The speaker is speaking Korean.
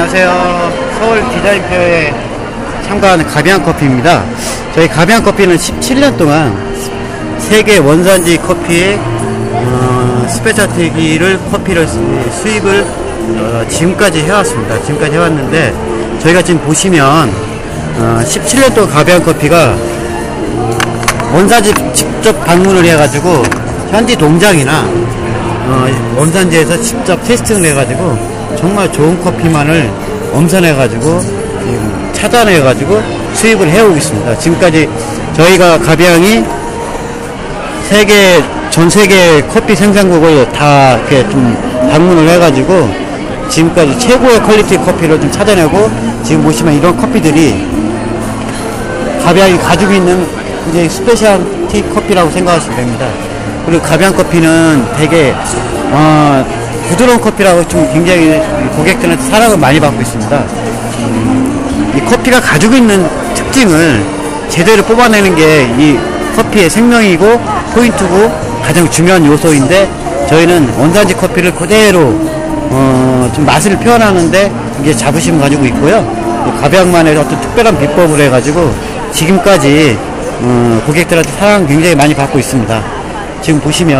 안녕하세요. 서울 디자인표에 참가하는 가비안 커피입니다. 저희 가비안 커피는 17년 동안 세계 원산지 커피의 어, 스페셜티기를 커피를 수- 수입을 어, 지금까지 해왔습니다. 지금까지 해왔는데 저희가 지금 보시면 어, 17년 동안 가비안 커피가 원산지 직접 방문을 해가지고 현지 동장이나 어, 원산지에서 직접 테스팅을 해가지고 정말 좋은 커피만을 엄선해가지고 지금 찾아내가지고 수입을 해오고 있습니다. 지금까지 저희가 가비앙이 세계 전 세계 커피 생산국을 다 이렇게 좀 방문을 해가지고 지금까지 최고의 퀄리티 커피를 좀 찾아내고 지금 보시면 이런 커피들이 가비앙이 가지고 있는 이제 스페셜티 커피라고 생각하시면 됩니다. 그리고 가비앙 커피는 되게 어, 부드러운 커피라고 좀 굉장히 고객들한테 사랑을 많이 받고 있습니다. 음, 이 커피가 가지고 있는 특징을 제대로 뽑아내는 게 이 커피의 생명이고 포인트고 가장 중요한 요소인데 저희는 원산지 커피를 그대로 어, 좀 맛을 표현하는데 이게 자부심 가지고 있고요. 가비앙만의 어떤 특별한 비법을 해가지고 지금까지 어, 고객들한테 사랑 굉장히 많이 받고 있습니다. 지금 보시면